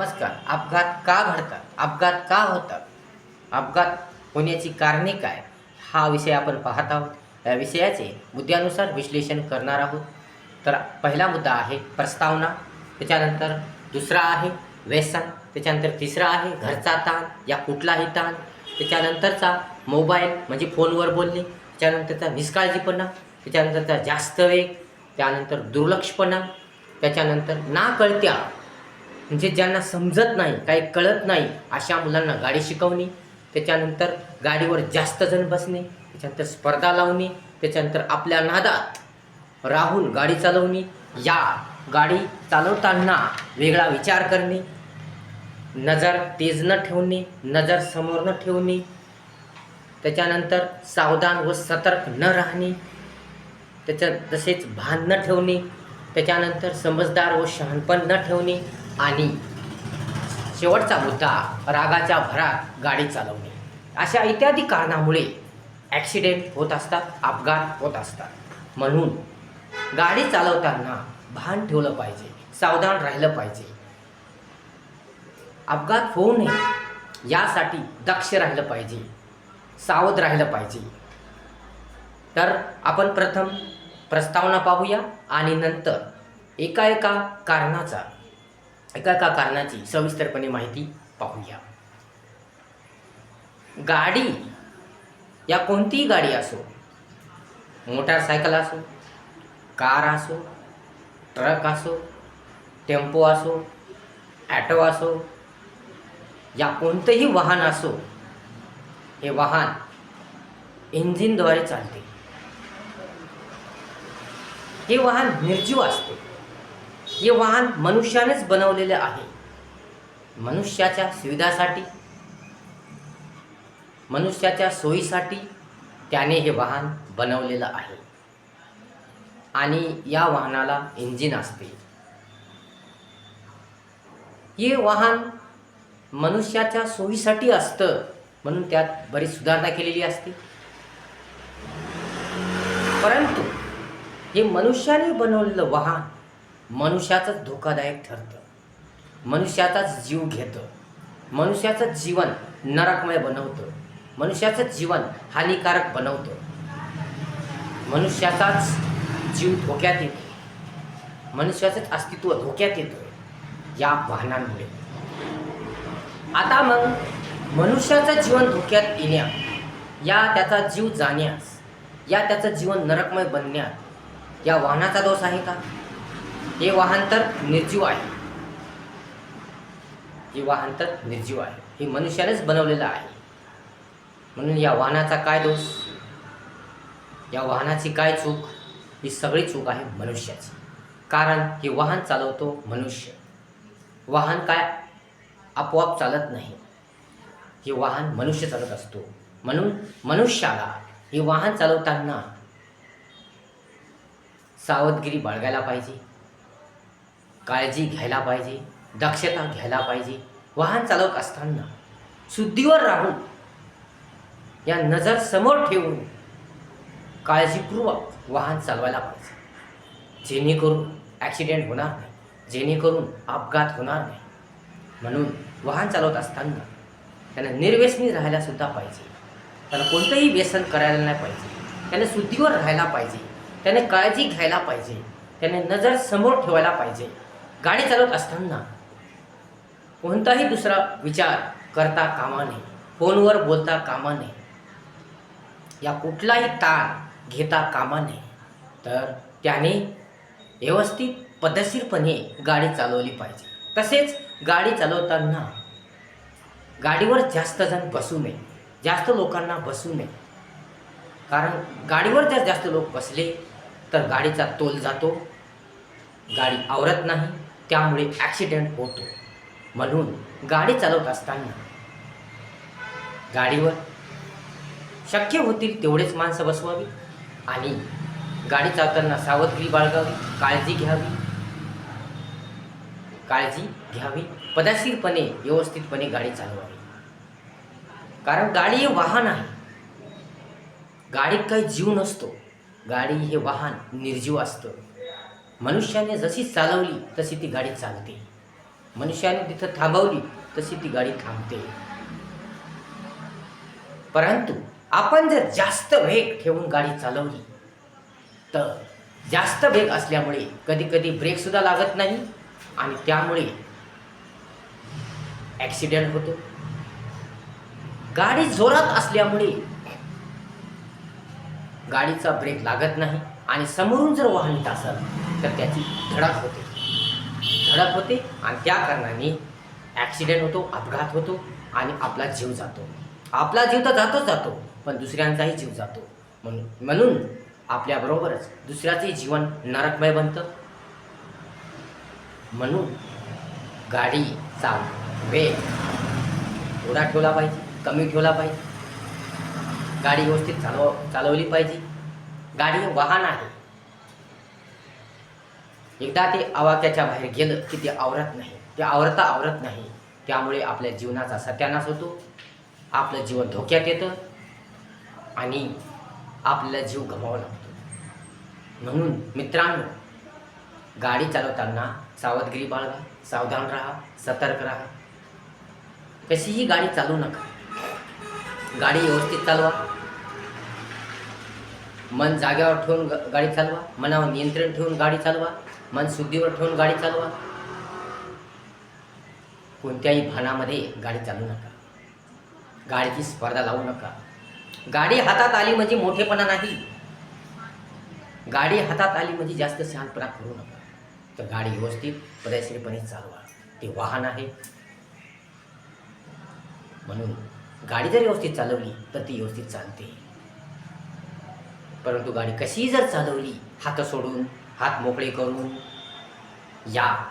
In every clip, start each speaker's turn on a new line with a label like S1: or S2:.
S1: नमस्कार. अपघात का घडतात? अपघात का होतात? अपघात होण्याची कारणे काय? हा विषय आपण पाहत आहोत. या विषयाचे मुद्द्यानुसार विश्लेषण करणार आहोत. तर पहिला मुद्दा आहे प्रस्तावना. त्याच्यानंतर दुसरा आहे व्यसन. त्याच्यानंतर तिसरा आहे घरचा ताण. या कुठलाही ताण. त्याच्यानंतरचा मोबाईल म्हणजे फोनवर बोलणे. त्याच्यानंतरचा निष्काळजीपणा. त्याच्यानंतरचा जास्त वेग. त्यानंतर दुर्लक्षपणा. त्याच्यानंतर ना कळत्या म्हणजे ज्यांना समजत नाही काही कळत नाही अशा मुलांना गाडी शिकवणे त्याच्यानंतर गाडीवर जास्त जण बसणे त्याच्यानंतर स्पर्धा लावणे त्याच्यानंतर आपल्या नादात राहून गाडी चालवणे या गाडी चालवताना वेगळा विचार करणे नजर तेज न ठेवणे नजर समोर न ठेवणे त्याच्यानंतर सावधान व सतर्क न राहणे त्याच्यात तसेच भान न ठेवणे त्याच्यानंतर समजदार व शहाणपण न ठेवणे आणि शेवटचा मुद्दा रागाच्या भरात गाडी चालवणे. अशा इत्यादी कारणामुळे ॲक्सिडेंट होत असतात अपघात होत असतात. म्हणून गाडी चालवताना भान ठेवलं पाहिजे सावधान राहिलं पाहिजे. अपघात होऊ नये यासाठी दक्ष राहिलं पाहिजे सावध राहिलं पाहिजे. तर आपण प्रथम प्रस्तावना पाहूया आणि नंतर एका एका कारणाचा एका एका कारणाची सविस्तरपणे माहिती पाहूया. गाडी या कोणतीही गाडी असो मोटारसायकल असो कार असो ट्रक असो टेम्पो असो ॲटो असो या कोणतंही वाहन असो हे वाहन इंजिनद्वारे चालते. हे वाहन निर्जीव असते. हे वाहन मनुष्यानेच बनवलेले आहे. मनुष्याच्या सुविधासाठी मनुष्याच्या सोयीसाठी त्याने हे वाहन बनवलेलं आहे. आणि या वाहनाला इंजिन असते. हे वाहन मनुष्याच्या सोयीसाठी असतं म्हणून त्यात बरीच सुधारणा केलेली असते. परंतु हे मनुष्याने बनवलेलं वाहन मनुष्याचंच धोकादायक ठरतं. मनुष्याचाच जीव घेतं. मनुष्याचं जीवन नरकमय बनवतं. मनुष्याचं जीवन हानिकारक बनवतं. मनुष्याचाच जीव धोक्यात येतो. मनुष्याचंच अस्तित्व धोक्यात येतं. या वाहनांमुळे आता मग मनुष्याचं जीवन धोक्यात येण्या या त्याचा जीव जाण्यास या त्याचं जीवन नरकमय बनण्यात या वाहनाचा दोष आहे का? हे वाहन तर निर्जीव आहे. हे वाहन तर निर्जीव आहे. हे मनुष्यानेच बनवलेलं आहे. म्हणून या वाहनाचा काय दोष? या वाहनाची काय चूक? ही सगळी चूक आहे मनुष्याची. कारण हे वाहन चालवतो मनुष्य. वाहन काय? आपोआप चालत नाही. हे वाहन मनुष्य चालत असतो. म्हणून मनुष्याला हे वाहन चालवताना सावधगिरी बाळगायला पाहिजे. काळजी घ्यायला पाहिजे दक्षता घ्यायला पाहिजे. वाहन चालवत असताना शुद्धीवर राहून या नजर समोर ठेवून काळजीपूर्वक वाहन चालवायला पाहिजे. जेणेकरून ॲक्सिडेंट होणार नाही जेणेकरून अपघात होणार नाही. म्हणून वाहन चालवत असताना त्यांना निर्व्यसनी राहायला सुद्धा पाहिजे. त्याला कोणतंही व्यसन करायला नाही पाहिजे. त्याने शुद्धीवर राहायला पाहिजे. त्याने काळजी घ्यायला पाहिजे. त्याने नजर समोर ठेवायला पाहिजे. गाडी चालवत असताना कोणताही दुसरा विचार करता कामा नये. फोनवर बोलता कामा नये. या कुठलाही ताण घेता कामा नये. तर त्याने व्यवस्थित पद्धतशीरपणे गाडी चालवली पाहिजे. तसेच गाडी चालवताना गाडीवर जास्त जण बसू नये. जास्त लोकांना बसू नये. कारण गाडीवर जर जास्त लोक बसले तर गाडीचा तोल जातो. गाडी आवरत नाही. त्यामुळे ॲक्सिडेंट होतो. म्हणून गाडी चालवत असताना गाडीवर शक्य होतील तेवढेच माणसं बसवावी आणि गाडी चालताना सावधगिरी बाळगावी काळजी घ्यावी. काळजी घ्यावी. पदाशीरपणे व्यवस्थितपणे गाडी चालवावी. कारण गाडी हे वाहन आहे. गाडीत काही जीव नसतो. गाडी हे वाहन निर्जीव असतं. मनुष्याने जशी चालवली तशी ती गाडी चालते. मनुष्याने तिथं थांबवली तशी ती गाडी थांबते. परंतु आपण जर जास्त वेग ठेवून गाडी चालवली तर जास्त वेग असल्यामुळे कधीकधी ब्रेकसुद्धा लागत नाही आणि त्यामुळे ॲक्सिडेंट होतो. गाडी जोरात असल्यामुळे गाडीचा ब्रेक लागत नाही. आणि समोरून जर वाहन येत असेल तर त्याची धडक होते. धडक होते आणि त्या कारणाने ॲक्सिडेंट होतो अपघात होतो आणि आपला जीव जातो. आपला जीव तर जातोच जातो पण दुसऱ्यांचाही जीव जातो. म्हणून म्हणून आपल्याबरोबरच दुसऱ्याचंही जीवन नरकमय बनतं. म्हणून गाडीचा वेग थोडा ठेवला पाहिजे कमी ठेवला पाहिजे. गाडी व्यवस्थित चालव चालवली पाहिजे. गाडी वाहन आहे. एकदा ते आवाक्याच्या बाहेर गेलं की ते आवरत नाही. ते आवरता आवरत नाही. त्यामुळे आपल्या जीवनाचा सत्यानाश होतो. आपलं जीवन धोक्यात येतं. आणि आपल्याला जीव गमावा लागतो. म्हणून मित्रांनो गाडी चालवताना सावधगिरी बाळगा सावधान राहा सतर्क राहा. कशीही गाडी चालवू नका. गाडी व्यवस्थित चालवा. मन जाग्यावर ठेवून ग- गाडी चालवा. मनावर नियंत्रण ठेवून गाडी चालवा. मन शुद्धीवर ठेवून गाडी चालवा. कोणत्याही भानामध्ये गाडी चालवू नका. गाडीची स्पर्धा लावू नका. गाडी हातात आली म्हणजे मोठेपणा नाही. गाडी हातात आली म्हणजे जास्त शहाणपणा करू नका. तर गाडी व्यवस्थित पदशीरपणे चालवा. ते वाहन आहे. म्हणून गाडी जर व्यवस्थित चालवली तर ती व्यवस्थित चालते. परंतु गाडी कशीही जर चालवली हात सोडून हात मोकळे करून या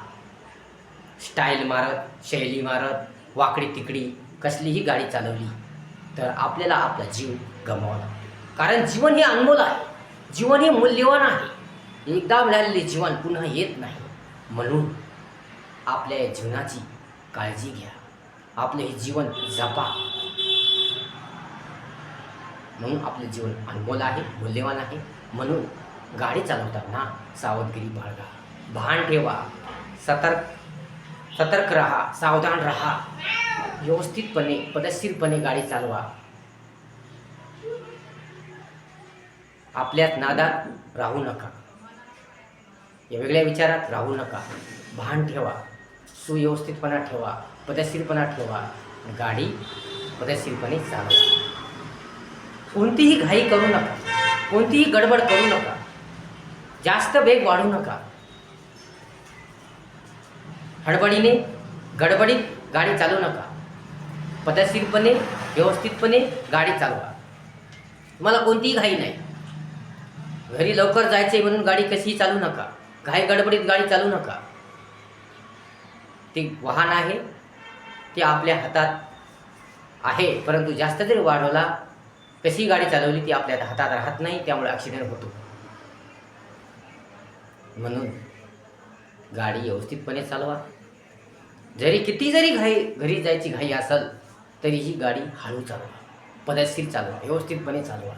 S1: स्टाईल मारत शैली मारत वाकडी तिकडी कसलीही गाडी चालवली तर आपल्याला आपला जीव गमावा लागतो कारण जीवन हे अनमोल आहे. जीवन हे मूल्यवान आहे. एकदा मिळालेले जीवन पुन्हा येत नाही. म्हणून आपल्या या जीवनाची काळजी घ्या. आपले हे जीवन जपा. म्हणून आपलं जीवन अनमोल आहे मूल्यवान आहे. म्हणून गाडी चालवताना सावधगिरी बाळगा. भान ठेवा. सतर्क सतर्क राहा. सावधान राहा. व्यवस्थितपणे पदशीरपणे गाडी चालवा. आपल्यात नादात राहू नका. या वेगळ्या विचारात राहू नका. भान ठेवा. सुव्यवस्थितपणा ठेवा. पदशीरपणा ठेवा. गाडी पदशीरपणे चालवा. कोणतीही घाई करू नका. कोणतीही गडबड करू नका. जास्त वेग वाढू नका. हडबडीने गडबडीत गाडी चालवू नका. पदशीरपणे व्यवस्थितपणे गाडी चालवा. तुम्हाला कोणतीही घाई नाही. घरी लवकर जायचे म्हणून गाडी कशीही चालू नका. घाई गडबडीत गाडी चालू नका. ते वाहन आहे. ते आपल्या हातात आहे परंतु जास्त जरी वाढवला कशी गाडी चालवली ती आपल्या हातात राहत नाही त्यामुळे ॲक्सिडेंट होतो. म्हणून गाडी व्यवस्थितपणे चालवा. जरी किती जरी घाई घरी जायची घाई असेल तरीही गाडी हळू चालवा. पदशीर चालवा व्यवस्थितपणे चालवा.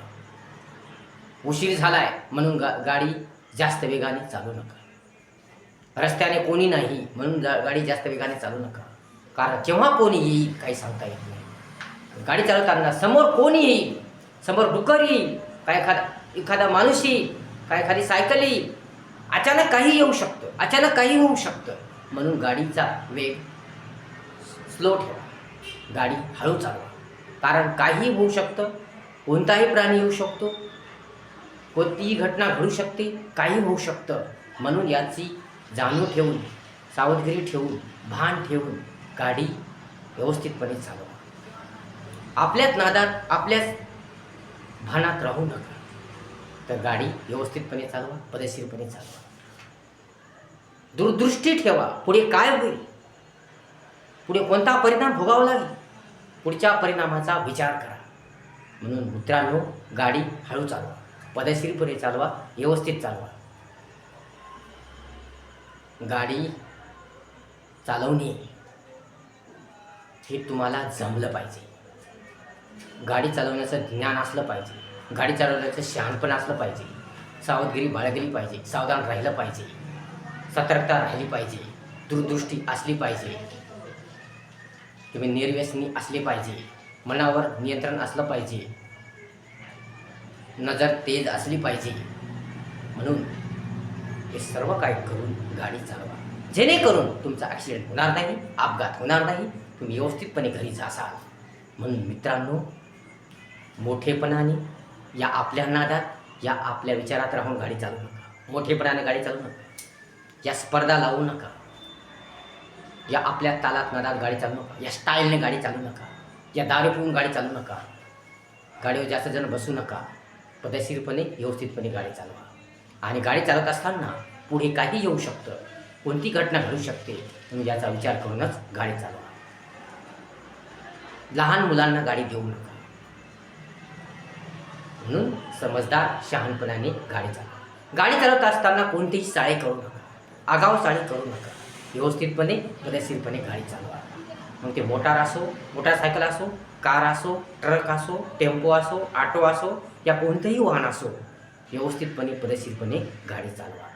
S1: उशीर झालाय म्हणून गा गाडी जास्त वेगाने चालू नका. रस्त्याने कोणी नाही म्हणून जा गाडी जास्त वेगाने चालू नका. कारण केव्हा कोणी येईल काही सांगता येत नाही. गाडी चालवताना समोर कोणी येईल समोर डुकर येईल काय एखादा एखादा माणूस येईल काय एखादी सायकल येईल अचानक काही येऊ शकतं अचानक काही होऊ शकतं. म्हणून गाडीचा वेग स्लो ठेवा. गाडी हळू चालवा. कारण काही होऊ शकतं कोणताही प्राणी येऊ शकतो कोणतीही घटना घडू शकते काही होऊ शकतं. म्हणून याची जाणीव ठेवून सावधगिरी ठेवून भान ठेवून गाडी व्यवस्थितपणे चालवा. आपल्याच नादात आपल्याच भानात राहू नका. तर गाडी व्यवस्थितपणे चालवा पदशीरपणे चालवा. दूरदृष्टी ठेवा. पुढे काय होईल? पुढे कोणता परिणाम भोगावा लागेल? पुढच्या परिणामाचा विचार करा. म्हणून मित्रांनो गाडी हळू चालवा. पदशीरपणे चालवा व्यवस्थित चालवा. गाडी चालवणे हे तुम्हाला जमलं पाहिजे. गाडी चालवण्याचं ज्ञान असलं पाहिजे. गाडी चालवण्याचं शहाणपण असलं पाहिजे. सावधगिरी बाळगली पाहिजे. सावधान राहिलं पाहिजे. सतर्कता राहिली पाहिजे. दूरदृष्टी असली पाहिजे. तुम्ही निर्व्यसनी असले पाहिजे. मनावर नियंत्रण असलं पाहिजे. नजर तेज असली पाहिजे. म्हणून हे सर्व काय करून गाडी चालवा. जेणेकरून तुमचा ॲक्सिडेंट होणार नाही अपघात होणार नाही तुम्ही व्यवस्थितपणे घरी जासाल. म्हणून मित्रांनो मोठेपणाने या आपल्या नादात या आपल्या विचारात राहून गाडी चालू नका. मोठेपणाने गाडी चालू नका. या स्पर्धा लावू नका. या आपल्या तालात नादात गाडी चालू नका. या स्टाईलने गाडी चालवू नका. या दारू पिऊन गाडी चालवू नका. गाडीवर जास्त जण बसू नका. पदशीरपणे व्यवस्थितपणे गाडी चालवा. आणि गाडी चालवत असताना पुढे काही येऊ शकतं. कोणती घटना घडू शकते तुम्ही याचा विचार करूनच गाडी चालवा. लहान मुलांना गाडी देऊ नका. म्हणून समजदार शहाणपणाने गाडी चालवा. गाडी चालवत असताना कोणतीही चाळे करू नका. आगाव चाळे करू नका. व्यवस्थितपणे पदशीरपणे गाडी चालवा. मग ते मोटार असो मोटारसायकल असो कार असो ट्रक असो टेम्पो असो ऑटो असो या कोणतंही वाहन असो व्यवस्थितपणे पदशीरपणे गाडी चालवा.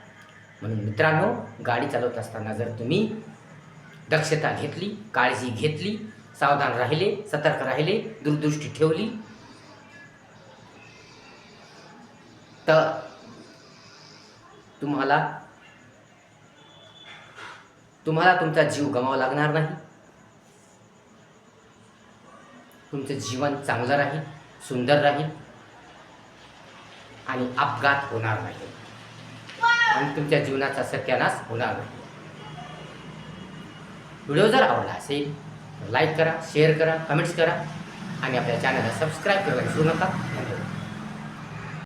S1: म्हणून मित्रांनो गाडी चालवत असताना जर तुम्ही दक्षता घेतली काळजी घेतली सावधान राहिले सतर्क राहिले दूरदृष्टी ठेवली तर तुम्हाला तुम्हाला तुमचा जीव गमावा लागणार नाही. तुमचं जीवन चांगलं राहील सुंदर राहील आणि अपघात होणार नाही. आणि तुमच्या जीवनाचा सत्यानाश होणार नाही. व्हिडिओ जर आवडला असेल तर लाईक करा शेअर करा कमेंट्स करा आणि आपल्या चॅनलला सबस्क्राईब करायला विसरू नका. धन्यवाद.